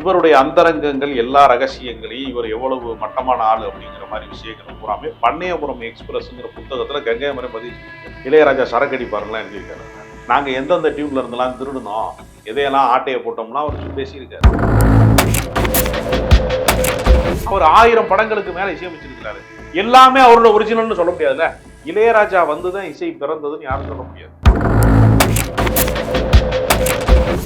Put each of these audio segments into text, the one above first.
இவருடைய அந்தரங்கங்கள் எல்லா ரகசியங்களையும் இவர் எவ்வளவு மட்டமான ஆள் அப்படிங்கிற மாதிரி விஷயங்கள் பூராமே பண்ணையபுரம் எக்ஸ்பிரஸ்ங்கிற புத்தகத்தில் கங்கை பதிவு இளையராஜா சரக்கடி பாருங்களாம் எழுதியிருக்காரு நாங்கள் எந்தெந்த டியூப்ல இருந்தெல்லாம் திருடணும் எதையெல்லாம் ஆட்டையை போட்டோம்னா அவர் பேசியிருக்காரு. அவர் ஆயிரம் படங்களுக்கு மேலே இசையமைச்சிருக்கிறாரு. எல்லாமே அவரோட ஒரிஜினல்னு சொல்ல முடியாதுல்ல. இளையராஜா வந்துதான் இசை பிறந்ததுன்னு யாரும் சொல்ல முடியாது.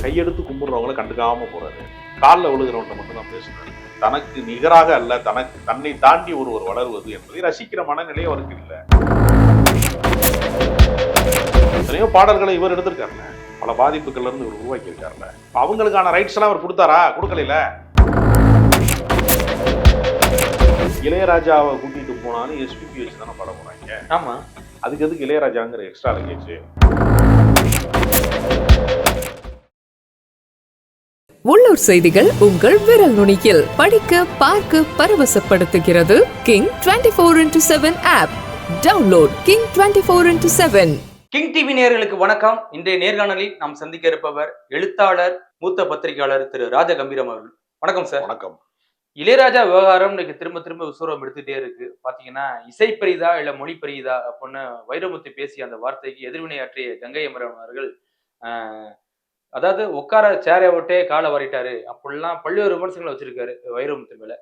கையெடுத்து கும்பிடுறவங்கள கண்டுக்காம போறாரு. காலில் விழுகிறவன்ட்ட மட்டும் தான் பேசுறாரு. தனக்கு நிகராக அல்ல தனக்கு தன்னை தாண்டி ஒருவர் வளருவது என்பதை. ரசிக்கிற மனநிலை அவருக்கு இல்லை. எத்தனையோ பாடல்களை இவர் எடுத்திருக்காருல்ல. பல பாதிப்புகள்ல இருந்து இவர் உருவாக்கி இருக்காருல்ல அவங்களுக்கான ரைட்ஸ் எல்லாம் அவர் கொடுத்தாரா? கொடுக்கல இளையராஜாவை கூட்டிட்டு போனாலும் எஸ்பிபி வச்சு தானே பாட போறாங்க ஆமா. அதுக்கு எதுக்கு இளையராஜாங்கிற எக்ஸ்ட்ரா லங்கேஜ் உள்ளூர் செய்திகள் உங்கள் விரல் நுனியில். படிக்க பார்க்க பரவசப்படுத்துகிறது King twenty four into seven app download King twenty four into seven King TV நேயர்களுக்கு வணக்கம். இன்றைய நேர்காணலில் நாம் சந்திக்க இருப்பவர் எழுத்தாளர் மூத்த பத்திரிகையாளர் திரு ராஜ கம்பீரம் அவர்கள். வணக்கம் சார் வணக்கம். இளையராஜா விவகாரம் இன்னைக்கு திரும்ப திரும்ப விசுவரம் எடுத்துட்டே இருக்கு. பாத்தீங்கன்னா இசை பெரிதா இல்ல மொழி பெரிதா அப்படின்னு வைரமுத்து பேசிய அந்த வார்த்தைக்கு எதிர்வினையாற்றிய கங்கை அமரன் அவர்கள் ஆஹ், அதாவது உட்கார சேரை விட்டே காலை வரிட்டாரு. அப்படிலாம் பல்வேறு விமர்சனங்கள் வச்சிருக்காரு வைரமுத்து மேல.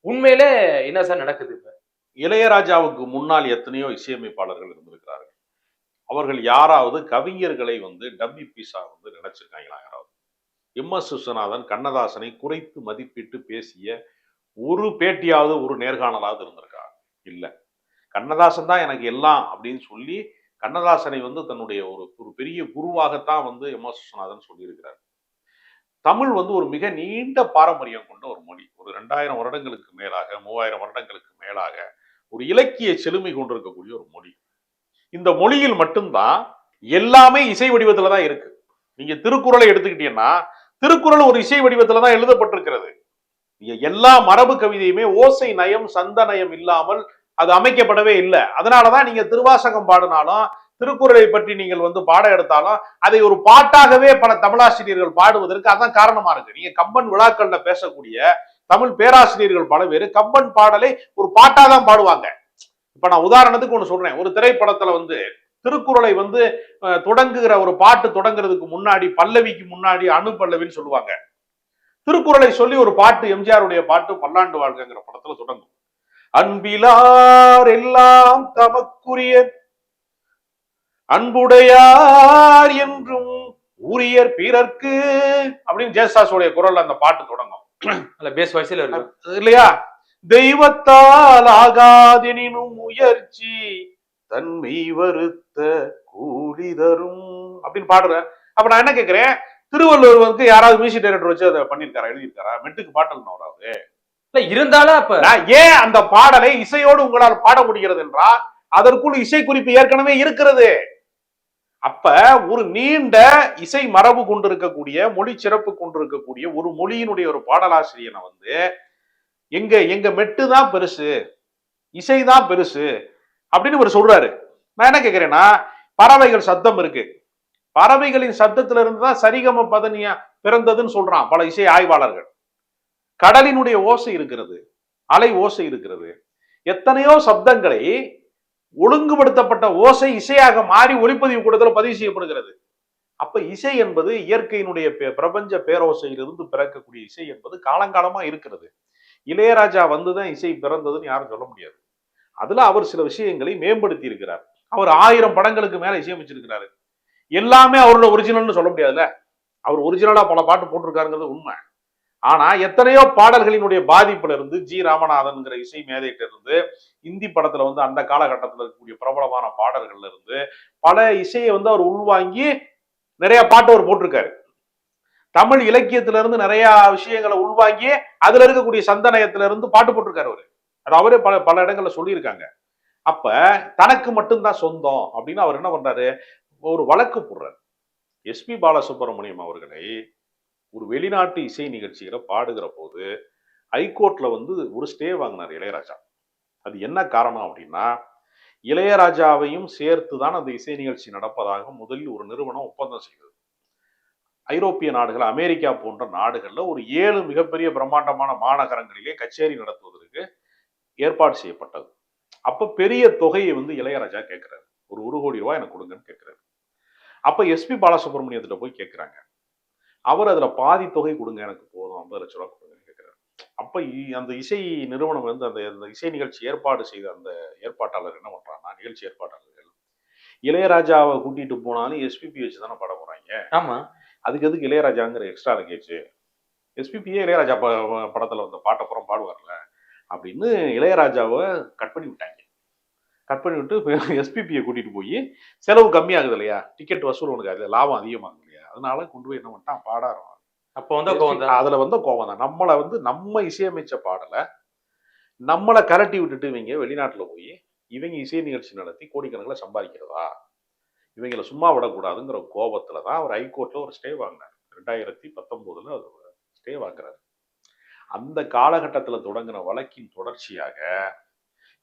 உண்மையிலே என்ன சார் நடக்குது இப்ப? இளையராஜாவுக்கு முன்னால் எத்தனையோ இசையமைப்பாளர்கள் இருந்திருக்கிறார்கள். அவர்கள் யாராவது கவிஞர்களை வந்து டம்மி பீஸா வந்து நினைச்சிருக்காங்களா யாராவது? எம் எஸ் விஸ்வநாதன் கண்ணதாசனை குறைத்து மதிப்பிட்டு பேசிய ஒரு பேட்டியாவது ஒரு நேர்காணலாவது இருந்திருக்கா? இல்லை. கண்ணதாசன் தான் எனக்கு எல்லாம் அப்படின்னு சொல்லி கண்ணதாசனை வந்து தன்னுடைய ஒரு ஒரு பெரிய குருவாகத்தான் வந்து எம் எஸ் விஸ்வநாதன் சொல்லியிருக்கிறார். தமிழ் வந்து ஒரு மிக நீண்ட பாரம்பரியம் கொண்ட ஒரு மொழி. ஒரு ரெண்டாயிரம் வருடங்களுக்கு மேலாக மூவாயிரம் வருடங்களுக்கு மேலாக ஒரு இலக்கிய செழுமை கொண்டிருக்கக்கூடிய ஒரு மொழி. இந்த மொழியில் மட்டும்தான் எல்லாமே இசை வடிவத்தில் தான் இருக்கு. நீங்க திருக்குறளை எடுத்துக்கிட்டீங்கன்னா திருக்குறள் ஒரு இசை வடிவத்தில் தான் எழுதப்பட்டிருக்கிறது. எல்லா மரபு கவிதையுமே ஓசை நயம் சந்த நயம் இல்லாமல் அது அமைக்கப்படவே இல்லை. அதனாலதான் நீங்க திருவாசகம் பாடினாலும் திருக்குறளை பற்றி நீங்கள் வந்து பாட எடுத்தாலும் அதை ஒரு பாட்டாகவே பல தமிழாசிரியர்கள் பாடுவதற்கு அதான் காரணமா இருக்கு. நீங்க கம்பன் விழாக்கள்ல பேசக்கூடிய தமிழ் பேராசிரியர்கள் பல பேர் கம்பன் பாடலை ஒரு பாட்டா தான் பாடுவாங்க. இப்ப நான் உதாரணத்துக்கு ஒண்ணு சொல்றேன். ஒரு திரைப்படத்துல வந்து திருக்குறளை வந்து தொடங்குகிற ஒரு பாட்டு தொடங்குறதுக்கு முன்னாடி பல்லவிக்கு முன்னாடி அணு பல்லவின்னு சொல்லுவாங்க. திருக்குறளை சொல்லி ஒரு பாட்டு எம்ஜிஆருடைய பாட்டு பல்லாண்டு வாழ்க்கைங்கிற படத்துல தொடங்கும். அன்பிலார் எல்லாம் தமக்குரிய அன்புடையார் என்றும் உரியர் பிறர்க்கு அப்படின்னு ஜெயசாஸுடைய குரல்ல அந்த பாட்டு தொடங்கும். பேஸ் வாய்ஸ்ல இருக்கு இல்லையா? தெய்வத்தால் ஆகாதெனினும் முயற்சி தன்மை வருத்த கூலி தரும் அப்படின்னு பாடுறேன் அப்ப நான் என்ன கேக்குறேன்? திருவள்ளுவர் வந்து யாராவது மியூசிக் டைரக்டர் வச்சு அதை பண்ணிருக்காரா எழுதியிருக்காரா? மெட்டுக்கு பாட்டல் வராது. இல்ல இருந்தாலும் அப்ப ஏன் அந்த பாடலை இசையோடு உங்களால் பாட முடிகிறது என்றால் அதற்குள் இசை குறிப்பு ஏற்கனவே இருக்கிறது. அப்ப ஒரு நீண்ட இசை மரபு கொண்டிருக்கக்கூடிய மொழி சிறப்பு கொண்டிருக்கக்கூடிய ஒரு மொழியினுடைய ஒரு பாடலாசிரியனை வந்து எங்க எங்க மெட்டு தான் பெருசு இசை தான் பெருசு அப்படின்னு இவர் சொல்றாரு. நான் என்ன கேக்குறேன்னா பறவைகள் சத்தம் இருக்கு. பறவைகளின் சத்தத்துல இருந்து தான் சரிகம பதனியா பிறந்ததுன்னு சொல்றான் பல இசை ஆய்வாளர்கள். கடலினுடைய ஓசை இருக்கிறது அலை ஓசை இருக்கிறது. எத்தனையோ சப்தங்களை ஒழுங்குபடுத்தப்பட்ட ஓசை இசையாக மாறி ஒளிப்பதிவு கூடத்தில் பதிவு செய்யப்படுகிறது. அப்ப இசை என்பது இயற்கையினுடைய பே- பிரபஞ்ச பேரோசையிலிருந்து பிறக்கக்கூடிய இசை என்பது காலங்காலமா இருக்கிறது. இளையராஜா வந்துதான் இசை பிறந்ததுன்னு யாரும் சொல்ல முடியாது. அதுல அவர் சில விஷயங்களை மேம்படுத்தி இருக்கிறார். அவர் ஆயிரம் படங்களுக்கு மேல இசையமைச்சிருக்கிறாரு. எல்லாமே அவரோட ஒரிஜினல்னு சொல்ல முடியாதுல்ல. அவர் ஒரிஜினலா பல பாட்டு போட்டிருக்காருங்கிறது உண்மை. ஆனா எத்தனையோ பாடல்களினுடைய பாதிப்புல இருந்து ஜி ராமநாதன்ங்கிற இசை மேதைகிட்ட இருந்து இந்தி படத்துல வந்து அந்த காலகட்டத்துல இருக்கக்கூடிய பிரபலமான பாடல்கள்ல இருந்து பல இசையை வந்து அவர் உள்வாங்கி நிறைய பாட்டு அவர் போட்டிருக்காரு. தமிழ் இலக்கியத்துல இருந்து நிறைய விஷயங்களை உள்வாங்கி அதுல இருக்கக்கூடிய சந்தனயத்துல இருந்து பாட்டு போட்டிருக்காரு அவரு. அது அவரே பல பல இடங்கள்ல சொல்லியிருக்காங்க. அப்ப தனக்கு மட்டும்தான் சொந்தம் அப்படின்னு அவர் என்ன பண்றாரு? ஒரு வழக்கு போடுறாரு. எஸ்பி பாலசுப்ரமணியம் அவர்களை ஒரு வெளிநாட்டு இசை நிகழ்ச்சிகளை பாடுகிற போது ஹைகோர்ட்ல வந்து ஒரு ஸ்டே வாங்கினார் இளையராஜா. அது என்ன காரணம் அப்படின்னா இளையராஜாவையும் சேர்த்து தான் அந்த இசை நிகழ்ச்சி நடப்பதாக முதலில் ஒரு நிறுவனம் ஒப்பந்தம் செய்தது. ஐரோப்பிய நாடுகள் அமெரிக்கா போன்ற நாடுகளில் ஒரு ஏழு மிகப்பெரிய பிரம்மாண்டமான மாநகரங்களிலே கச்சேரி நடத்துவதற்கு ஏற்பாடு செய்யப்பட்டது. அப்போ பெரிய தொகையை வந்து இளையராஜா கேட்குறாரு. ஒரு ஒரு கோடி ரூபாய் எனக்கு கொடுங்கன்னு கேட்குறாரு. அப்போ எஸ்பி பாலசுப்ரமணியத்திட்ட போய் கேட்குறாங்க. அவர் அதுல பாதி தொகை கொடுங்க எனக்கு போதும் ஐம்பது லட்ச ரூபா கொடுங்கன்னு கேட்கிறாரு. அப்ப அந்த இசை நிறுவனம் வந்து அந்த அந்த இசை நிகழ்ச்சி ஏற்பாடு செய்த அந்த ஏற்பாட்டாளர் என்ன பண்றாங்கன்னா நிகழ்ச்சி ஏற்பாட்டாளர்கள் இளையராஜாவை கூட்டிட்டு போனாலும் எஸ்பிபி வச்சு தானே பாட போறாங்க ஆமா. அதுக்கு எதுக்கு இளையராஜாங்கிற எக்ஸ்ட்ரா லக்கேஜ் எஸ்பிபியே இளையராஜா ப- படத்துல வந்த பாட்டை புறம் பாடுவார்ல அப்படின்னு இளையராஜாவை கட் பண்ணி விட்டாங்க. கட் பண்ணி விட்டு எஸ்பிபியை கூட்டிட்டு போய் செலவு கம்மியாகுது இல்லையா? டிக்கெட் வசூல் உனக்கு அது லாபம் அதிகமாகுது அதனால கொண்டு போய் என்ன பண்ணிட்டான்? பாட ஆரம்பிச்சான். அப்போ வந்து கோவம் அதுல வந்து கோவம் தான். நம்மளை வந்து நம்ம இசையமைச்ச பாடலை நம்மளை கலட்டி விட்டுட்டு இவங்க வெளிநாட்டுல போய் இவங்க இசை நிகழ்ச்சி நடத்தி கோடிக்கணக்கில் சம்பாதிக்கிறதா? இவங்களை சும்மா விடக்கூடாதுங்கிற கோபத்துல தான் அவர் ஹைகோர்ட்ல ஒரு ஸ்டே வாங்கினார். ரெண்டாயிரத்தி பத்தொன்பதுல அவர் ஸ்டே வாங்குறாரு. அந்த காலகட்டத்துல தொடங்கின வழக்கின் தொடர்ச்சியாக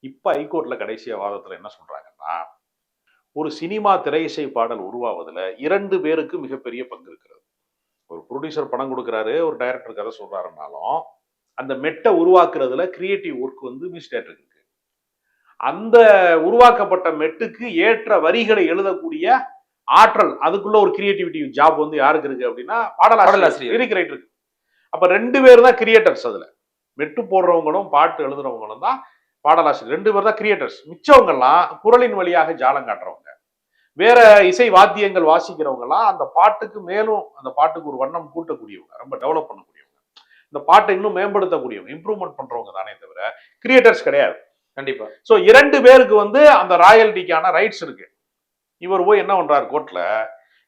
இப்ப ஹைகோர்ட்ல கடைசிய வாதத்துல என்ன சொல்றாங்கன்னா ஒரு சினிமா திரை இசை பாடல் உருவாவதுல இரண்டு பேருக்கு மிகப்பெரிய பங்கு இருக்கிறது. ஒரு ப்ரொடியூசர் பணம் கொடுக்குறாரு ஒரு டைரக்டர் கதை சொல்றாருனாலும் அந்த மெட்டை உருவாக்குறதுல கிரியேட்டிவ் ஒர்க் வந்து மிஸ்டேட் இருக்கு. அந்த உருவாக்கப்பட்ட மெட்டுக்கு ஏற்ற வரிகளை எழுதக்கூடிய ஆற்றல் அதுக்குள்ள ஒரு கிரியேட்டிவிட்டி ஜாப் வந்து யாருக்கு இருக்கு அப்படின்னா பாடலாசிரியர். லிரிக் ரைட்டர் இருக்கு. அப்ப ரெண்டு பேர் தான் கிரியேட்டர்ஸ் அதுல. மெட்டு போடுறவங்களும் பாட்டு எழுதுறவங்களும் தான் பாடலாசிரியர். ரெண்டு பேர் தான் கிரியேட்டர்ஸ் மிச்சவங்கெல்லாம் குரலின் வழியாக ஜாலம் காட்டுறவங்க. வேற இசை வாத்தியங்கள் வாசிக்கிறவங்க எல்லாம் அந்த பாட்டுக்கு மேலும் அந்த பாட்டுக்கு ஒரு வண்ணம் கூட்டக்கூடியவங்க. ரொம்ப டெவலப் பண்ணக்கூடியவங்க. இந்த பாட்டை இன்னும் மேம்படுத்தக்கூடியவங்க. இம்ப்ரூவ்மெண்ட் பண்றவங்க தானே தவிர கிரியேட்டர்ஸ் கிடையாது. கண்டிப்பா. ஸோ இரண்டு பேருக்கு வந்து அந்த ராயல்டிக்கான ரைட்ஸ் இருக்கு. இவர் போய் என்ன பண்றாரு கோர்ட்ல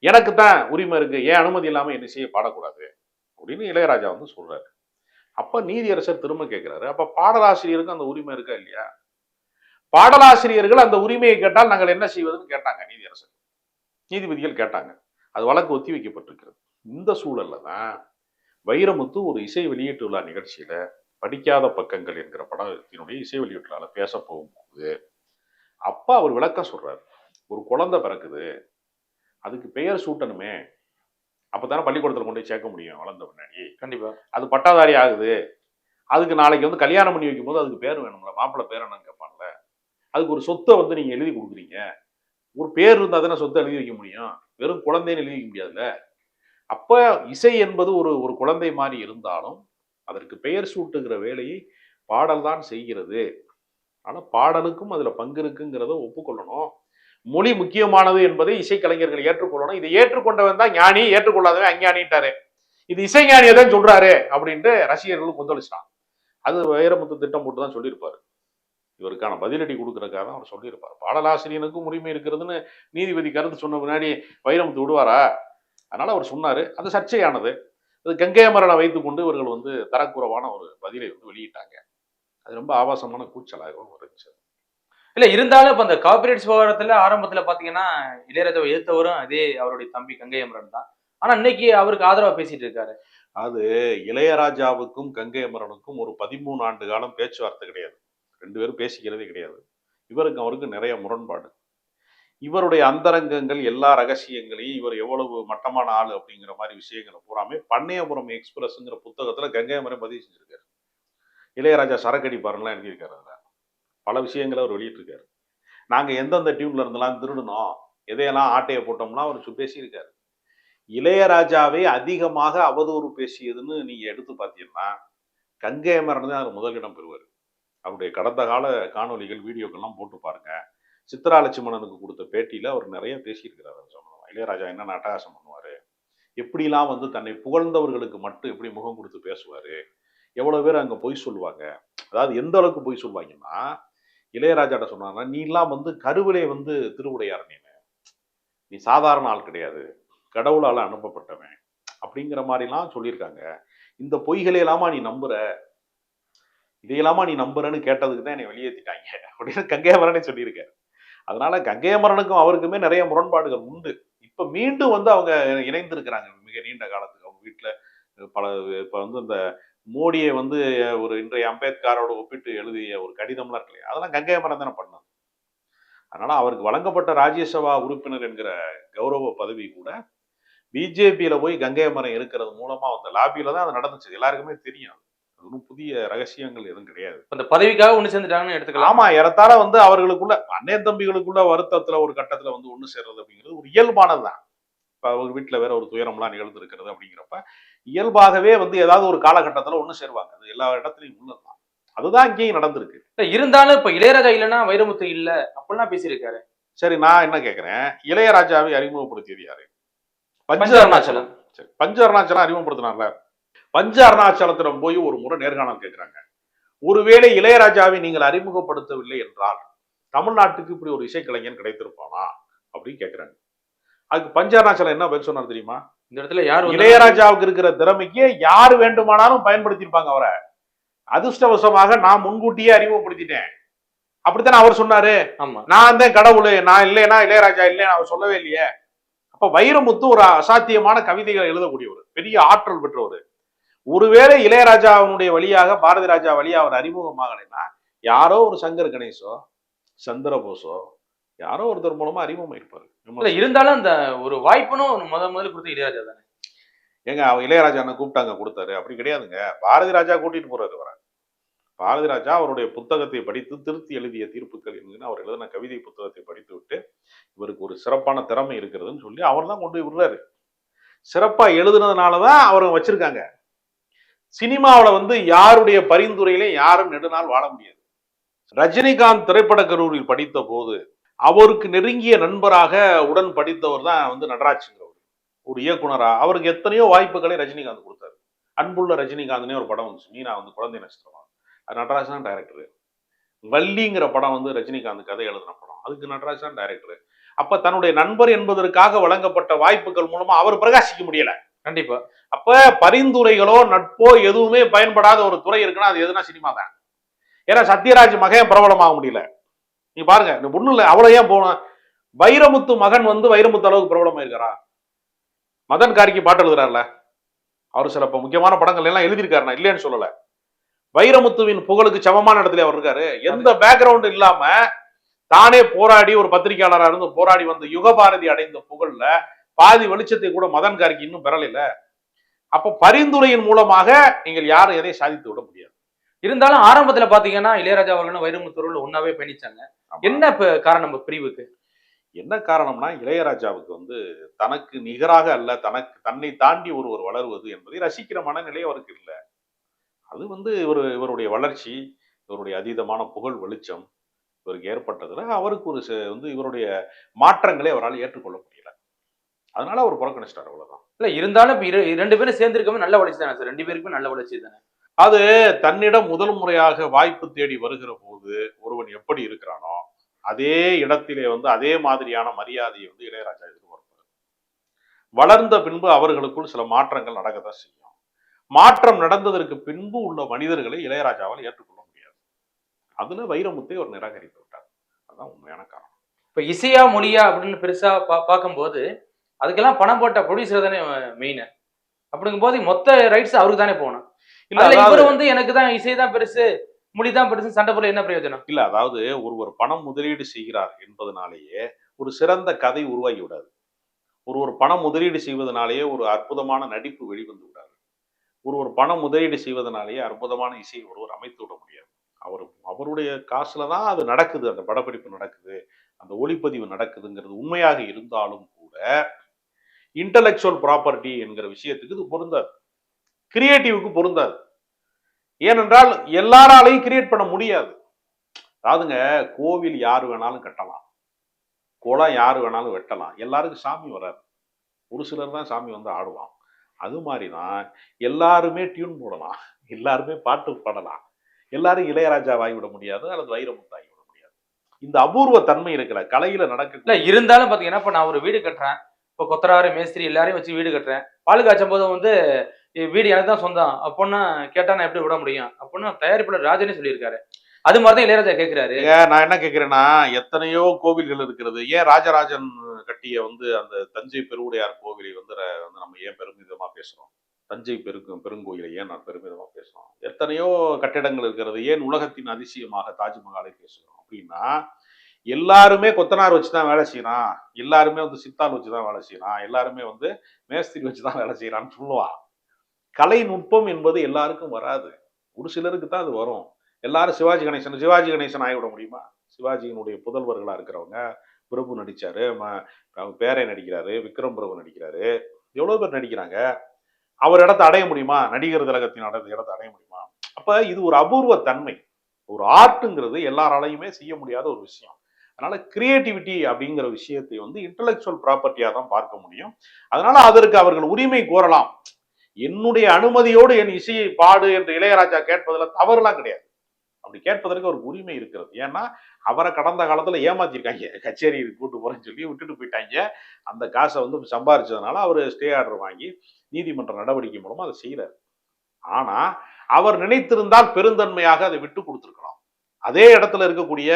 எனக்கு தான் உரிமை இருக்கு. ஏன் அனுமதி இல்லாம என்ன செய்ய பாடக்கூடாது? அப்படின்னு இளையராஜா வந்து சொல்றாரு. அப்போ நீதியரசர் திரும்ப கேட்குறாரு அப்போ பாடலாசிரியருக்கு அந்த உரிமை இருக்கா இல்லையா? பாடலாசிரியர்கள் அந்த உரிமையை கேட்டால் நாங்கள் என்ன செய்வதுன்னு கேட்டாங்க நீதியரசர். நீதிபதிகள் கேட்டாங்க. அது வழக்கு ஒத்தி வைக்கப்பட்டிருக்கிறது. இந்த சூழல்ல தான் வைரமுத்து ஒரு இசை வெளியீட்டு விழா நிகழ்ச்சியில படிக்காத பக்கங்கள் என்கிற படத்தினுடைய இசை வெளியீட்டு விழால பேச போகும்போது அப்பா அவர் விளக்கம் சொல்றாரு. ஒரு குழந்தை பிறக்குது. அதுக்கு பெயர் சூட்டணுமே. அப்பதானே பள்ளிக்கூடத்துல கொண்டு போய் சேர்க்க முடியும் வளர்ந்த பின்னாடி. கண்டிப்பா. அது பட்டாதாரி ஆகுது. அதுக்கு நாளைக்கு வந்து கல்யாணம் பண்ணி வைக்கும்போது அதுக்கு பேர் வேணும்ல மாப்பிள்ளை பேர் என்னன்னு கேட்பான்ல. அதுக்கு ஒரு சொத்தை வந்து நீங்க எழுதி கொடுக்குறீங்க. ஒரு பேர் இருந்தா தானே சொத்தை எழுதி வைக்க முடியும். வெறும் குழந்தைன்னு எழுதி வைக்க முடியாதுல்ல. அப்ப இசை என்பது ஒரு ஒரு குழந்தை மாதிரி இருந்தாலும் அதற்கு பெயர் சூட்டுகிற வேலையை பாடல் தான் செய்கிறது. ஆனா பாடலுக்கும் அதுல பங்கு இருக்குங்கிறத ஒப்புக்கொள்ளணும். மொழி முக்கியமானது என்பதை இசைக்கலைஞர்கள் ஏற்றுக்கொள்ளணும். இதை ஏற்றுக்கொண்டவன் தான் ஞானி ஏற்றுக்கொள்ளாதவன் அஞ்ஞானிட்டாரு இது இசைஞானியை தான் சொல்றாரு அப்படின்ட்டு ரசிகர்கள் கொந்தளிச்சிட்டான் அது வைரமுத்து திட்டம் போட்டு தான் சொல்லியிருப்பாரு. இவருக்கான பதிலடி கொடுக்கறதுக்காக தான் அவர் சொல்லியிருப்பார். பாடலாசிரியனுக்கும் உரிமை இருக்கிறதுன்னு நீதிபதி கருத்து சொன்ன முன்னாடி வைரமுத்து விடுவாரா? அதனால அவர் சொன்னார். அது சர்ச்சையானது. அது கங்கை மரணம் வைத்துக்கொண்டு இவர்கள் வந்து தரக்குறவான ஒரு பதிலை வந்து வெளியிட்டாங்க. அது ரொம்ப ஆபாசமான கூச்சலாகவும் இருந்துச்சு. இல்ல இருந்தாலும் இப்ப அந்த கார்பரேட் விவகாரத்துல ஆரம்பத்துல பாத்தீங்கன்னா இளையராஜாவை எதிர்த்தவரும் அதே அவருடைய தம்பி கங்கை அமரன் தான். ஆனா இன்னைக்கு அவருக்கு ஆதரவா பேசிட்டு இருக்காரு. அது இளையராஜாவுக்கும் கங்கை அமரனுக்கும் ஒரு பதிமூணு ஆண்டு காலம் பேச்சுவார்த்தை கிடையாது. ரெண்டு பேரும் பேசிக்கிறதே கிடையாது. இவருக்கும் அவருக்கும் நிறைய முரண்பாடு. இவருடைய அந்தரங்கங்கள் எல்லா ரகசியங்களையும் இவர் எவ்வளவு மட்டமான ஆள் அப்படிங்கிற மாதிரி விஷயங்களை பூராமே பண்ணையபுரம் எக்ஸ்பிரஸ்ங்கிற புத்தகத்துல கங்கை அமரன் பதிவு செஞ்சிருக்காரு. இளையராஜா சரக்கடி பாருங்களா எழுதியிருக்காரு பல விஷயங்களை அவர் வெளியிட்டிருக்காரு. நாங்க எந்தெந்த டியூன்ல இருந்தெல்லாம் திருடணும் எதையெல்லாம் ஆட்டையை போட்டோம்னா அவர் பேசியிருக்காரு. இளையராஜாவே அதிகமாக அவதூறு பேசியதுன்னு நீங்க எடுத்து பார்த்தீங்கன்னா கங்கை அமரன் தான் அவர் முதலிடம் பெறுவார். அவருடைய கடந்த கால காணொலிகள் வீடியோக்கள்லாம் போட்டு பாருங்க. சித்ரா லட்சுமணனுக்கு கொடுத்த பேட்டியில் அவர் நிறைய பேசியிருக்கிறார் அவர் சொன்னோம் இளையராஜா என்னென்ன அட்டகாசம் பண்ணுவாரு? எப்படிலாம் வந்து தன்னை புகழ்ந்தவர்களுக்கு மட்டும் எப்படி முகம் கொடுத்து பேசுவார்? எவ்வளோ பேர் அங்கே பொய் சொல்லுவாங்க? அதாவது எந்த அளவுக்கு பொய் சொல்லுவாங்கன்னா இளையராஜாட்ட சொன்னாங்கன்னா நீ எல்லாம் வந்து கருவிலே வந்து திருவுடையார் நீ நீ சாதாரண ஆள் கிடையாது. கடவுளால அனுப்பப்பட்டவன். அப்படிங்கிற மாதிரிலாம் சொல்லியிருக்காங்க. இந்த பொய்களை நீ நம்புற? இதையெல்லாமா நீ நம்புறன்னு கேட்டதுக்கு தான் என்னை வெளியேற்றிட்டாங்க அப்படின்னு கங்கையமரனே சொல்லியிருக்காரு. அதனால கங்கையமரனுக்கும் அவருக்குமே நிறைய முரண்பாடுகள் உண்டு. இப்ப மீண்டும் வந்து அவங்க இணைந்திருக்கிறாங்க. மிக நீண்ட காலத்துக்கு அவங்க வீட்டுல பல இப்ப வந்து இந்த மோடியை வந்து ஒரு இன்றைய அம்பேத்கரோட ஒப்பிட்டு எழுதிய ஒரு கடிதம்லாம் இருக்கு இல்லையா? அதெல்லாம் கங்கையமரன் தானே பண்ணது அதனால அவருக்கு வழங்கப்பட்ட ராஜ்யசபா உறுப்பினர் என்கிற கௌரவ பதவி கூட பிஜேபியில போய் கங்கை மரம் இருக்கிறது மூலமா அந்த லாபியில தான் அது நடந்துச்சு. எல்லாருக்குமே தெரியும் அது. ஒன்றும் புதிய ரகசியங்கள் எதுவும் கிடையாது. இந்த பதவிக்காக ஒண்ணு சேர்ந்துட்டாங்கன்னு எடுத்துக்கலாம். ஆமா ஏறத்தாழ வந்து அவர்களுக்குள்ள அண்ணன் தம்பிகளுக்குள்ள வருத்தத்துல ஒரு கட்டத்துல வந்து ஒண்ணு சேர்றது அப்படிங்கிறது ஒரு இயல்பானதுதான். இப்ப அவங்க வீட்டுல வேற ஒரு துயரம்லாம் நிகழ்ந்து இருக்கிறது அப்படிங்கிறப்ப இயல்பாகவே வந்து ஏதாவது ஒரு காலகட்டத்துல ஒண்ணு சேருவாங்க. அது எல்லா இடத்துலயும் உள்ளதுதான் அதுதான் இங்கேயும் நடந்திருக்கு. இருந்தாலும் இப்ப இளையராஜா இல்லைன்னா வைரமுத்து இல்ல. அப்படிலாம் பேசியிருக்காரு. சரி நான் என்ன கேக்குறேன்? இளையராஜாவை அறிமுகப்படுத்தியது யாரு? பஞ்ச பஞ்ச அருணாச்சலம். சரி பஞ்ச அருணாச்சலம் அறிமுகப்படுத்தினார்ல. பஞ்ச அருணாச்சலத்திடம் போய் ஒரு முறை நேர்காணல் கேட்கிறாங்க ஒருவேளை இளையராஜாவை நீங்கள் அறிமுகப்படுத்தவில்லை என்றால் தமிழ்நாட்டுக்கு இப்படி ஒரு இசைக்கலைஞன் கிடைத்திருப்பானா? அப்படின்னு கேட்கிறாங்க அதுக்கு பஞ்ச அருணாச்சலம் என்ன பதில் சொன்னார் தெரியுமா? இந்த இடத்துல யார் இளையராஜாவுக்கு இருக்கிற திறமைக்கு யார் வேண்டுமானாலும் பயன்படுத்தியிருப்பாங்க அவரை. அதிர்ஷ்டவசமாக நான் முன்கூட்டியே அறிமுகப்படுத்திட்டேன். அப்படித்தானே அவர் சொன்னாரு? ஆமா. நான் தான் கடவுள் நான் இல்லைனா இளையராஜா இல்லைன்னு அவர் சொல்லவே இல்லையே. அப்ப வைரமுத்து ஒரு அசாத்தியமான கவிதைகளை எழுதக்கூடியவர் பெரிய ஆற்றல் பெற்றவர். ஒருவேளை இளையராஜாவினுடைய வழியாக பாரதி ராஜா வழியா அவர் அறிமுகமாகலைன்னா யாரோ ஒரு சங்கர் கணேசோ சந்திரபோஸோ யாரோ ஒருத்தர் மூலமா அறிமுகம் இருப்பாரு இல்ல இருந்தாலும் அந்த ஒரு வாய்ப்புனும் முத முதல்ல கொடுத்த இளையராஜா தானே. ஏங்க அவர் இளையராஜா என்ன கூப்பிட்டாங்க கொடுத்தாரு. அப்படி கிடையாதுங்க. பாரதி ராஜா கூட்டிட்டு போறாரு அவரை. பாரதி ராஜா அவருடைய புத்தகத்தை படித்து திருத்தி எழுதிய தீர்ப்புகள் என்கிற அவர் எழுதின கவிதை புத்தகத்தை படித்து விட்டு இவருக்கு ஒரு சிறப்பான திறமை இருக்கிறதுன்னு சொல்லி அவர் தான் கொண்டு போய் விடுறாரு. சிறப்பா எழுதுனதுனால தான் அவரை வச்சிருக்காங்க. சினிமாவில் வந்து யாருடைய பரிந்துரையிலே யாரும் நெடுநாள் வாழ முடியாது. ரஜினிகாந்த் திரைப்பட கல்லூரியில் படித்த போது அவருக்கு நெருங்கிய நண்பராக உடன் படித்தவர் தான் வந்து நடராஜுங்கிறவர். ஒரு இயக்குனரா. அவருக்கு எத்தனையோ வாய்ப்புகளை ரஜினிகாந்த் கொடுத்தாரு. அன்புள்ள ரஜினிகாந்த்னே ஒரு படம் வந்துச்சு. மீனா வந்து குழந்தை நட்சத்திரம்? அது நடராஜ் தான் டைரக்டர் வள்ளிங்கிற படம் வந்து ரஜினிகாந்த் கதை எழுதின படம். அதுக்கு நடராஜ் தான் டைரக்டர் அப்ப தன்னுடைய நண்பர் என்பதற்காக வழங்கப்பட்ட வாய்ப்புகள் மூலமா அவர் பிரகாசிக்க முடியல. கண்டிப்பா. அப்ப பரிந்துரைகளோ நட்போ எதுவுமே பயன்படாத ஒரு துறை இருக்குன்னா அது எதுனா சினிமா தான். ஏன்னா சத்யராஜ் மகன் பிரபலமாக முடியல. நீ பாருங்க இந்த ஒண்ணும் இல்ல அவ்வளவு ஏன் போகணும் வைரமுத்து மகன் வந்து வைரமுத்து அளவுக்கு பிரபலமாயிருக்காரா? மதன் காரிக்கு பாட்டு எழுதுறாருல. அவர் சில முக்கியமான படங்கள் எல்லாம் எழுதியிருக்காரு நான் இல்லைன்னு சொல்லல. வைரமுத்துவின் புகழுக்கு சமமான இடத்துல அவர் இருக்காரு. எந்த பேக்ரவுண்ட் இல்லாம தானே போராடி ஒரு பத்திரிகையாளரா இருந்து போராடி வந்த யுகபாரதி அடைந்த புகழ்ல பாதி வெளிச்சத்தை கூட மதன் கார்கி இன்னும் பெறல அப்ப பரிந்துரையின் மூலமாக நீங்கள் யாரும் எதையும் சாதித்து விட முடியாது. இருந்தாலும் ஆரம்பத்துல பாத்தீங்கன்னா இளையராஜா அவர்களும் வைரமுத்து ஒன்னாவே பயணிச்சாங்க. என்ன இப்ப காரணம் பிரிவுக்கு? என்ன காரணம்னா இளையராஜாவுக்கு வந்து தனக்கு நிகராக அல்ல தனக்கு தன்னை தாண்டி ஒருவர் வளருவது என்பதை ரசிக்கிற மனநிலை அவருக்கு இல்லை. அது வந்து இவர் இவருடைய வளர்ச்சி இவருடைய அதீதமான புகழ் வெளிச்சம் இவருக்கு ஏற்பட்டதுல அவருக்கு ஒரு வந்து இவருடைய மாற்றங்களை அவரால் ஏற்றுக்கொள்ள முடியல. அதனால அவர் புறக்கணிச்சிட்டார் அவ்வளவுதான். இல்ல இருந்தாலும் இரண்டு பேரும் சேர்ந்திருக்கவே நல்ல வளர்ச்சி தானே சார்? ரெண்டு பேருக்குமே நல்ல வளர்ச்சி தானே அது தன்னிடம் முதல் முறையாக வாய்ப்பு தேடி வருகிற போது ஒருவன் எப்படி இருக்கிறானோ அதே இடத்திலே வந்து அதே மாதிரியான மரியாதையை வந்து இளையராஜா எதிர்பார்ப்பார். வளர்ந்த பின்பு அவர்களுக்குள் சில மாற்றங்கள் நடக்கத்தான் செய்யும். மாற்றம் நடந்ததற்கு பின்பு உள்ள மனிதர்களை இளையராஜாவால் ஏற்றுக்கொள்ள முடியாது. அதுல வைரமுத்தை அவர் நிராகரித்து விட்டார். அதுதான் உண்மையான காரணம். இப்ப இசையா மொழியா அப்படின்னு பெருசா பா பார்க்கும்போது அதுக்கெல்லாம் பணம் போட்ட ப்ரொடியூசர் தானே மெயின் அப்படிங்கும்போது மொத்த ரைட்ஸ் அவருக்கு தானே போகணும். இல்ல இவர் வந்து எனக்கு தான் இசை தான் பெருசு மொழி தான் பெருசு சண்டை போல என்ன பிரயோஜனம்? இல்ல அதாவது ஒருவர் பணம் முதலீடு செய்கிறார் என்பதனாலேயே ஒரு சிறந்த கதை உருவாகி விடாது. ஒருவர் பணம் முதலீடு செய்வதனாலேயே ஒரு அற்புதமான நடிப்பு வெளிவந்து விடாது. ஒருவர் பணம் முதலீடு செய்வதனாலேயே அற்புதமான இசையை ஒருவர் அமைத்து விட முடியாது. அவர் அவருடைய காசுல தான் அது நடக்குது அந்த படப்பிடிப்பு நடக்குது அந்த ஒளிப்பதிவு நடக்குதுங்கிறது உண்மையாக இருந்தாலும் கூட இன்டலெக்சுவல் ப்ராப்பர்ட்டி என்கிற விஷயத்துக்கு இது பொருந்தாது. கிரியேட்டிவுக்கு பொருந்தாது. ஏனென்றால் எல்லாராலையும் கிரியேட் பண்ண முடியாது. அதாவதுங்க கோவில் யார் வேணாலும் கட்டலாம். குளம் யார் வேணாலும் வெட்டலாம். எல்லாருக்கும் சாமி வராது. ஒரு சிலர் தான் சாமி வந்து ஆடுவான் அது மாதிரி தான் எல்லாருமே டியூன் போடலாம். எல்லாருமே பாட்டு பாடலாம். எல்லாரும் இளையராஜா விட முடியாது அல்லது வைரமுத்து விட முடியாது. இந்த அபூர்வ தன்மை இருக்கிற கலையில இல்ல நடக்க இருந்தாலும் பார்த்தீங்கன்னா இப்போ நான் ஒரு வீடு கட்டுறேன். இப்போ கொத்தராறு மேஸ்திரி எல்லாரையும் வச்சு வீடு கட்டுறேன். பால் காய்ச்சும் போது வந்து வீடு எனக்கு தான் சொந்தம். அப்படின்னா கேட்டா நான் எப்படி விட முடியும்? அப்படின்னு தயாரிப்பாளர் ராஜனே சொல்லியிருக்காரு. அது மாதிரி தான் இளையராஜா கேட்கிறாரு நான் என்ன கேட்கிறேன்னா எத்தனையோ கோவில்கள் இருக்கிறது. ஏன் ராஜராஜன் கட்டிய வந்து அந்த தஞ்சை பெருவுடையார் கோவிலை வந்து வந்து நம்ம ஏன் பெருமிதமா பேசுறோம்? தஞ்சை பெருக்கு பெருங்கோயிலை ஏன் நான் பெருமிதமா பேசுறோம்? எத்தனையோ கட்டிடங்கள் இருக்கிறது. ஏன் உலகத்தின் அதிசயமாக தாஜ்மஹாலை பேசுகிறோம் அப்படின்னா எல்லாருமே கொத்தனார் வச்சு தான் வேலை செய்யறான். எல்லாருமே வந்து சித்தால் வச்சு தான் வேலை செய்யறான். எல்லாருமே வந்து மேஸ்திரி வச்சு தான் வேலை செய்யறான்னு சொல்லுவான். கலை நுட்பம் என்பது எல்லாருக்கும் வராது. ஒரு சிலருக்கு தான் அது வரும். எல்லாரும் சிவாஜி கணேசன் சிவாஜி கணேசன் ஆகிவிட முடியுமா? சிவாஜியினுடைய புதல்வர்களா இருக்கிறவங்க பிரபு நடிச்சாரு பேரை நடிக்கிறாரு விக்ரம் பிரபு நடிக்கிறாரு. எவ்வளவு பேர் நடிக்கிறாங்க? அவர் இடத்தை அடைய முடியுமா? நடிகர் திலகத்தின் இடத்த அடைய முடியுமா? அப்ப இது ஒரு அபூர்வ தன்மை. ஒரு ஆர்ட்டுங்கிறது எல்லாராலையுமே செய்ய முடியாத ஒரு விஷயம். அதனால கிரியேட்டிவிட்டி அப்படிங்கிற விஷயத்தை வந்து இன்டலெக்சுவல் ப்ராப்பர்ட்டியாக தான் பார்க்க முடியும். அதனால அதற்கு அவர்கள் உரிமை கோரலாம். என்னுடைய அனுமதியோடு என் இசையை பாடு என்று இளையராஜா கேட்பதில் தவறுலாம் கிடையாது. அப்படி கேட்பதற்கு ஒரு உரிமை இருக்கிறது. ஏன்னா அவரை கடந்த காலத்தில் ஏமாத்திருக்காங்க. கச்சேரி கூட்டு போகிறேன்னு சொல்லி விட்டுட்டு போயிட்டாங்க. அந்த காசை வந்து சம்பாரிச்சதுனால அவர் ஸ்டே ஆர்டர் வாங்கி நீதிமன்ற நடவடிக்கை மூலமாக அதை செய்கிறார் ஆனால் அவர் நினைத்திருந்தால் பெருந்தன்மையாக அதை விட்டு கொடுத்துருக்கலாம். அதே இடத்துல இருக்கக்கூடிய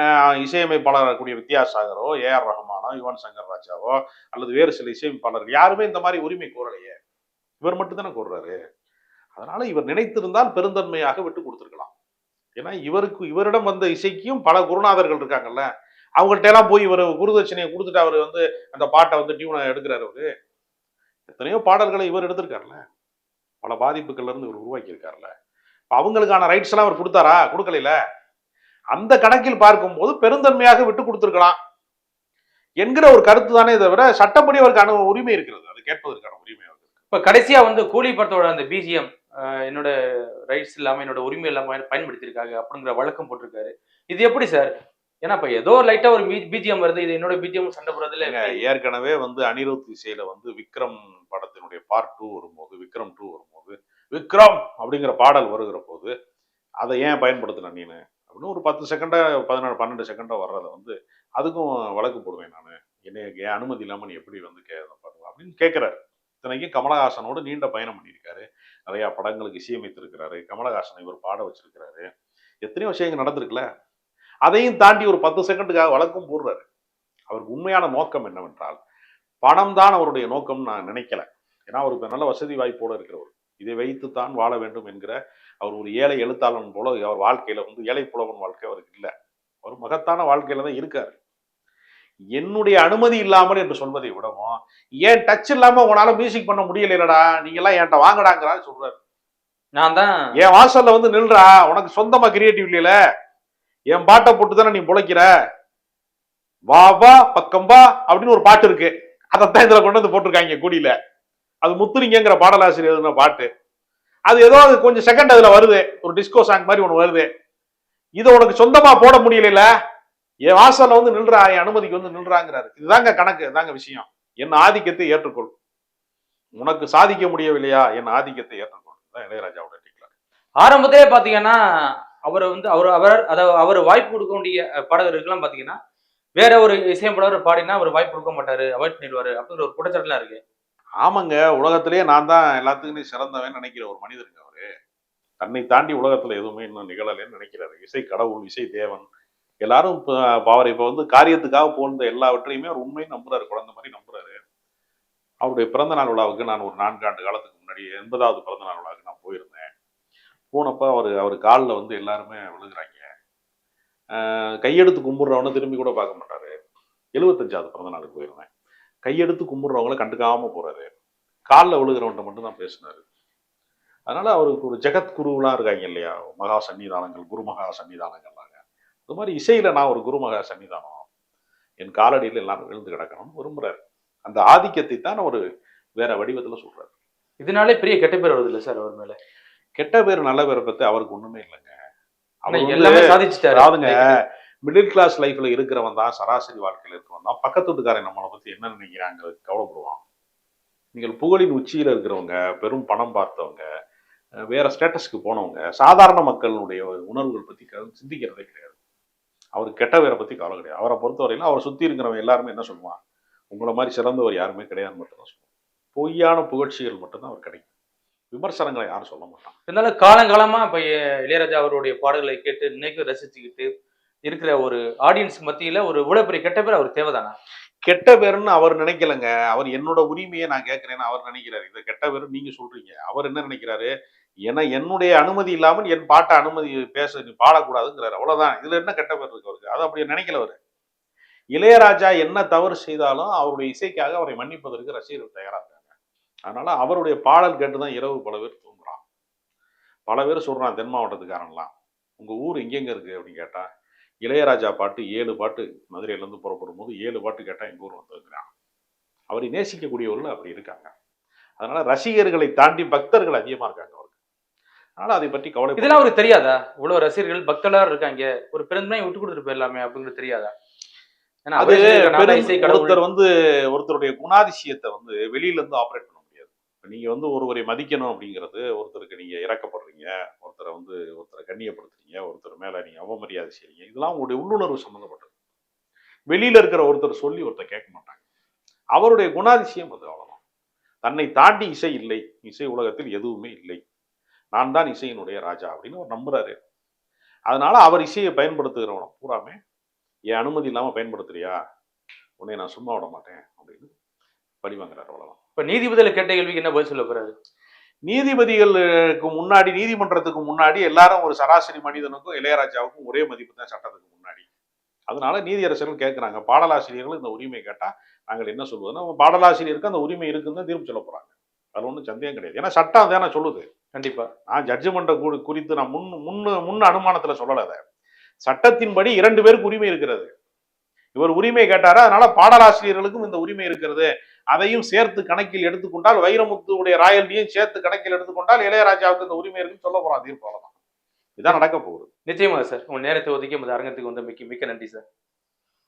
அஹ், இசையமைப்பாளர் கூடிய வித்யாசாகரோ ஏ ஆர் ரஹ்மானோ யுவன் சங்கர் ராஜாவோ அல்லது வேறு சில இசையமைப்பாளர்கள் யாருமே இந்த மாதிரி உரிமை கோரலையே. இவர் மட்டும்தானே கோர்றாரு. அதனால இவர் நினைத்திருந்தால் பெருந்தன்மையாக விட்டு கொடுத்துருக்கலாம். ஏன்னா இவருக்கு இவரிடம் வந்த இசைக்கும் பல குருநாதர்கள் இருக்காங்கல்ல. அவங்கள்ட்ட எல்லாம் போய் இவர் குருதட்சணையை கொடுத்துட்டு அவர் வந்து அந்த பாட்டை வந்து டியூனை எடுக்கிறாரு அவரு. எத்தனையோ பாடல்களை இவர் எடுத்திருக்காருல்ல. பல பாதிப்புகள்ல இருந்து இவர் உருவாக்கியிருக்காருல்ல. அவங்களுக்கான ரைட்ஸ் எல்லாம் அவர் கொடுத்தாரா? கொடுக்கல அந்த கணக்கில் பார்க்கும்போது பெருந்தன்மையாக விட்டு கொடுத்துருக்கலாம் என்கிற ஒரு கருத்து தானே தவிர சட்டப்படி அவருக்கு அனு உரிமை இருக்கிறது. அது கேட்பதற்கான உரிமை. இப்ப கடைசியா வந்து கூலி படத்தோட அந்த பிஜிஎம் என்னோட ரைட்ஸ் இல்லாம என்னோட உரிமை இல்லாம பயன்- பயன்படுத்தியிருக்காங்க அப்படிங்கிற வழக்கம் போட்டிருக்காரு. இது எப்படி சார்? ஏன்னா இப்ப ஏதோ லைட்டா ஒரு பிஜிஎம் வருது இது என்னோட பிஜிஎம் சண்டை போடுறதுல ஏற்கனவே வந்து அனிருத் இசையில வந்து விக்ரம் படத்தினுடைய பார்ட் டூ வரும்போது விக்ரம் டூ வரும்போது விக்ரம் அப்படிங்கிற பாடல் வருகிற போது அதை ஏன் பயன்படுத்தின நீனு? அப்படின்னு ஒரு பத்து செகண்டா பதினாறு பன்னெண்டு செகண்டா வர்றதை வந்து அதுக்கும் வழக்கு போடுவேன் நான். என்ன என் அனுமதி இல்லாம நீ எப்படி வந்து கே அப்படின்னு கேட்கிறாரு இத்தனைக்கும் கமலஹாசனோடு நீண்ட பயணம் பண்ணியிருக்காரு. நிறையா படங்களுக்கு இசையமைத்திருக்கிறாரு. கமலஹாசனை இவர் பாட வச்சிருக்கிறாரு. எத்தனையோ விஷயங்கள் நடந்திருக்குல்ல? அதையும் தாண்டி ஒரு பத்து செகண்டுக்காக வழக்கம் போடுறாரு. அவருக்கு உண்மையான நோக்கம் என்னவென்றால் பணம் தான் அவருடைய நோக்கம் நான் நினைக்கல. ஏன்னா அவருக்கு நல்ல வசதி வாய்ப்போடு இருக்கிறவர். இதை வைத்து தான் வாழ வேண்டும் என்கிற அவர் ஒரு ஏழை எழுத்தாளன் போல அவர் வாழ்க்கையில வந்து ஏழை புலவன் வாழ்க்கை அவருக்கு இல்லை. அவர் மகத்தான வாழ்க்கையில தான் இருக்காரு. என்னுடைய அனுமதி இல்லாமல் என்று சொல்வதை விடவும் ஏன் டச் இல்லாம உங்களால மியூசிக் பண்ண முடியலடா நீங்க எல்லாம் என்கிட்ட வாங்கடாங்கிறா சொல்றாரு. நான் தான் என் வாசல்ல வந்து நில்றா உனக்கு சொந்தமா கிரியேட்டிவ் இல்லையில என் பாட்டை போட்டு தானே நீ பிழைக்கிற? வா வா பக்கம் வா அப்படின்னு ஒரு பாட்டு இருக்கு. அதைத்தான் இதுல கொண்டு வந்து போட்டிருக்காங்க கூடியில. அது முத்துலிங்கங்கிற பாடலாசிரியர் எழுதின பாட்டு. அது ஏதோ அது கொஞ்சம் செகண்ட் அதுல வருது. ஒரு டிஸ்கோ சாங் மாதிரி ஒண்ணு வருது. இதை உனக்கு சொந்தமா போட முடியல என் வாசல்ல வந்து நில்றா என் அனுமதிக்கு வந்து நில்றாங்கிறாரு. இதுதாங்க கணக்கு இதாங்க விஷயம். என் ஆதிக்கத்தை ஏற்றுக்கொள். உனக்கு சாதிக்க முடியவில்லையா? என் ஆதிக்கத்தை ஏற்றுக்கொள். இளையராஜாவோட டிக்ளர் ஆரம்பத்திலே பாத்தீங்கன்னா அவரை வந்து அவர் அவர் அதாவது அவர் வாய்ப்பு கொடுக்க வேண்டிய பாடகர்களுக்கெல்லாம் பாத்தீங்கன்னா வேற ஒரு இசையமைப்பாளர் பாடினா அவர் வாய்ப்பு கொடுக்க மாட்டாரு அவாய்ட் பண்ணிடுவாரு அப்படிங்கிற ஒரு குற்றச்சாட்டுலாம் இருக்கு. ஆமாங்க உலகத்திலேயே நான் தான் எல்லாத்துக்குமே சிறந்தவன் நினைக்கிற ஒரு மனிதருங்க அவரு. தன்னை தாண்டி உலகத்துல எதுவுமே இன்னும் நிகழலைன்னு நினைக்கிறாரு. இசை கடவுள் இசை தேவன் எல்லாரும் இப்போ அவர் இப்போ வந்து காரியத்துக்காக போன்ற எல்லாவற்றையுமே அவர் உண்மையை நம்புறாரு குழந்தை மாதிரி நம்புறாரு. அவருடைய பிறந்த நாள் விழாவுக்கு நான் ஒரு நான்கு ஆண்டு காலத்துக்கு முன்னாடி எண்பதாவது பிறந்த நாள் விழாவுக்கு நான் போயிருந்தேன். போனப்போ அவர் அவர் காலில் வந்து எல்லாருமே விழுகுறாங்க. கையெடுத்து கும்பிட்றவனை திரும்பி கூட பார்க்க மாட்டாரு. எழுபத்தஞ்சாவது பிறந்த நாளுக்கு போயிருந்தேன். கையெடுத்து கும்பிடுறவங்கள கண்டுக்காம போறாரு. காலில் விழுகிறவன்ட்ட மட்டும் தான் பேசினாரு. அதனால அவருக்கு ஒரு ஜெகத் குருவெலாம் இருக்காங்க இல்லையா? மகா சன்னிதானங்கள் குரு மகா சன்னிதானங்கள் அது மாதிரி இசையில நான் ஒரு குரு மகா சன்னிதானம். என் காலடியில் எல்லாரும் விழுந்து கிடக்கணும்னு விரும்புறாரு. அந்த ஆதிக்கத்தை தான் அவர் வேற வடிவத்துல சொல்றாரு. இதனாலே பெரிய கெட்ட பேர் வருது இல்ல சார் அவர் மேல? கெட்ட பேர் நல்ல பேரை பத்தி அவருக்கு ஒண்ணுமே இல்லைங்க. அவர் எல்லாமே சாதிச்சுட்டாரு. அதாவதுங்க மிடில் கிளாஸ் லைஃப்ல இருக்கிறவன் தான் சராசரி வாழ்க்கையில இருக்கிறவன் தான் பக்கத்து வீட்டுக்காரன் நம்மளை பத்தி என்ன நினைக்கிறாங்க கவலைப்படுவான். நீங்கள் புகழின் உச்சியில இருக்கிறவங்க பெரும் பணம் பார்த்தவங்க வேற ஸ்டேட்டஸ்க்கு போனவங்க சாதாரண மக்களுடைய உணர்வுகள் பத்தி க- சிந்திக்கிறதே கிடையாது. அவர் கெட்ட பேரை பத்தி கவலை கிடையாது. அவரை பொறுத்தவரையில அவரை சுத்தி இருக்கிறவன் எல்லாருமே என்ன சொல்லுவான் உங்களை மாதிரி சிறந்தவர் யாருமே கிடையாதுன்னு மட்டும் தான் சொல்லுவான் பொய்யான புகழ்ச்சிகள் மட்டும்தான் அவர் கிடைக்கும். விமர்சனங்களை யாரும் சொல்ல மாட்டான் இருந்தாலும் காலங்காலமா இப்ப இளையராஜா அவருடைய பாடல்களை கேட்டு இன்னைக்கு ரசிச்சுக்கிட்டு இருக்கிற ஒரு ஆடியன்ஸ் மத்தியில ஒரு இவ்வளவு பெரிய கெட்ட பேர் அவர் தேவைதானா? கெட்ட பேருன்னு அவர் நினைக்கலங்க. அவர் என்னோட உரிமையை நான் கேட்கிறேன்னு அவர் நினைக்கிறாரு. இதை கெட்ட பேரு நீங்க சொல்றீங்க. அவர் என்ன நினைக்கிறாரு? ஏன்னா என்னுடைய அனுமதி இல்லாமல் என் பாட்டை அனுமதி பேச நீ பாடக்கூடாதுங்கிறார். அவ்வளவுதான். இதுல என்ன கெட்ட பேர் இருக்கு அவருக்கு? அது அப்படி நினைக்கல அவர். இளையராஜா என்ன தவறு செய்தாலும் அவருடைய இசைக்காக அவரை மன்னிப்பதற்கு ரசிகர்கள் தயாரா இருக்காங்க. அதனால அவருடைய பாடல் கேட்டுதான் இரவு பல பேர் தூங்குறான். பல பேர் சொல்றான் தென் மாவட்டத்துக்காரன்லாம் உங்க ஊர் எங்கெங்கே இருக்கு? அப்படின்னு கேட்டா இளையராஜா பாட்டு ஏழு பாட்டு மதுரையில இருந்து புறப்படும் போது ஏழு பாட்டு கேட்டால் எங்க ஊர் வந்துருக்கிறான். அவரை நேசிக்கக்கூடியவர்கள் அப்படி இருக்காங்க. அதனால ரசிகர்களை தாண்டி பக்தர்கள் அதிகமா இருக்காங்க அவருக்கு. அதனால அதை பற்றி கவலை இதெல்லாம் அவருக்கு தெரியாதா? இவ்வளவு ரசிகர்கள் பக்தர்களா இருக்காங்க. ஒரு பிறந்தமே விட்டு கொடுத்துட்டு போயிடலாமே அப்படிங்கிறது தெரியாதா? ஏன்னா அது ஒருத்தர் வந்து ஒருத்தருடைய குணாதிசயத்தை வந்து வெளியில இருந்து ஆப்ரேட் பண்ண முடியாது. நீங்க வந்து ஒருவரை மதிக்கணும் அப்படிங்கிறது ஒருத்தருக்கு நீங்க இறக்கப்படுறீங்க ஒருத்தரை வந்து ஒருத்தரை கண்ணியப்படுத்துறீங்க ஒருத்தர் மேல நீங்க அவமரியாதை செய்றீங்க. இதெல்லாம் உங்களுடைய உள்ளுணர்வு சம்பந்தப்பட்டது. வெளியில இருக்கிற ஒருத்தர் சொல்லி ஒருத்தர் கேட்க மாட்டாங்க. அவருடைய குணாதிசயம் அது அவ்வளவுதான். தன்னை தாண்டி இசை இல்லை. இசை உலகத்தில் எதுவுமே இல்லை. நான் தான் இசையினுடைய ராஜா அப்படின்னு அவர் நம்புறாரு. அதனால அவர் இசையை பயன்படுத்துகிறவன பூராமே என் அனுமதி இல்லாம பயன்படுத்துறியா? உன்னை நான் சும்மா விட மாட்டேன் அப்படின்னு பழி வாங்குறாரு அவ்வளவுதான். இப்ப நீதிபதியில கேட்ட கேள்விக்கு என்ன பதில் சொல்ல போறாரு? நீதிபதிகளுக்கு முன்னாடி நீதிமன்றத்துக்கு முன்னாடி எல்லாரும் ஒரு சராசரி மனிதனுக்கும் இளையராஜாவுக்கும் ஒரே மதிப்பு தான் சட்டத்துக்கு முன்னாடி. அதனால நீதியரசர்கள் கேட்கிறாங்க. பாடலாசிரியர்கள் இந்த உரிமை கேட்டா நாங்கள் என்ன சொல்வதுன்னா அவங்க பாடலாசிரியருக்கு அந்த உரிமை இருக்குன்னு தான் தீர்ப்பு சொல்ல போறாங்க. அது ஒன்றும் சந்தேகம் கிடையாது. ஏன்னா சட்டம் தானே சொல்லுது. கண்டிப்பா. நான் ஜட்ஜ்மெண்ட்டை குறி குறித்து நான் முன் முன்னு முன் அனுமானத்துல சொல்லல அதை. சட்டத்தின்படி இரண்டு பேருக்கு உரிமை இருக்கிறது. இவர் உரிமை கேட்டாரு? அதனால பாடலாசிரியர்களுக்கும் இந்த உரிமை இருக்கிறது. அதையும் சேர்த்து கணக்கில் எடுத்துக்கொண்டால் வைரமுத்துடைய ராயல்ட்டியும் சேர்த்து கணக்கில் எடுத்துக்கொண்டால் இளையராஜாவுக்கு இந்த உரிமை இருக்குன்னு சொல்ல போறான் தீர்ப்பு அவ்வளவுதான். இதான் நடக்க போகுது. நிச்சயமாக சார். உங்க நேரத்தை ஒதுக்கி இந்த அரங்கத்துக்கு வந்து மிக்க மிக்க நன்றி சார்.